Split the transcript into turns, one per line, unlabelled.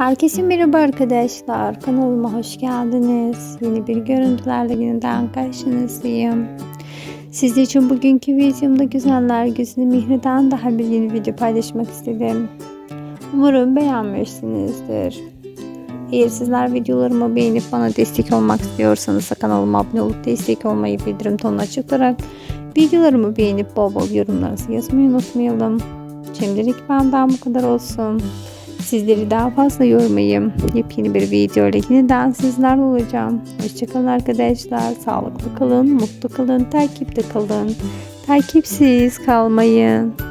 Herkese merhaba arkadaşlar. Kanalıma hoş geldiniz. Yeni bir görüntülerle yeniden karşınızdayım. Sizler için bugünkü videomda güzeller güzeli Mihri'den daha bir yeni video paylaşmak istedim. Umarım beğenmişsinizdir. Eğer sizler videolarımı beğenip bana destek olmak istiyorsanız kanalıma abone olup destek olmayı bildirim tonuna açıklayarak videolarımı beğenip bol bol yorumlarınızı yazmayı unutmayalım. Şimdilik benden bu kadar olsun. Sizleri daha fazla yormayayım. Yepyeni bir video ile yeniden sizlerle olacağım. Hoşçakalın arkadaşlar. Sağlıklı kalın, mutlu kalın, takipte kalın. Takipsiz kalmayın.